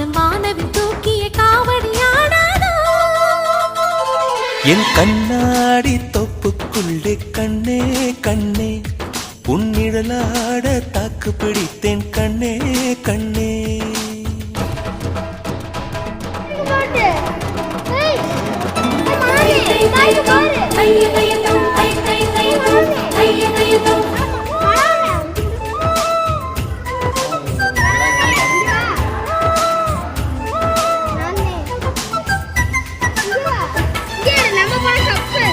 வானம் வானவில் தூக்கிய காவடியாடாதோ என் கண்ணாடி தொப்புக்குள்ளே கண்ணே கண்ணே. உன்னிடலாட தாக்கு பிடித்தேன் கண்ணே கண்ணே.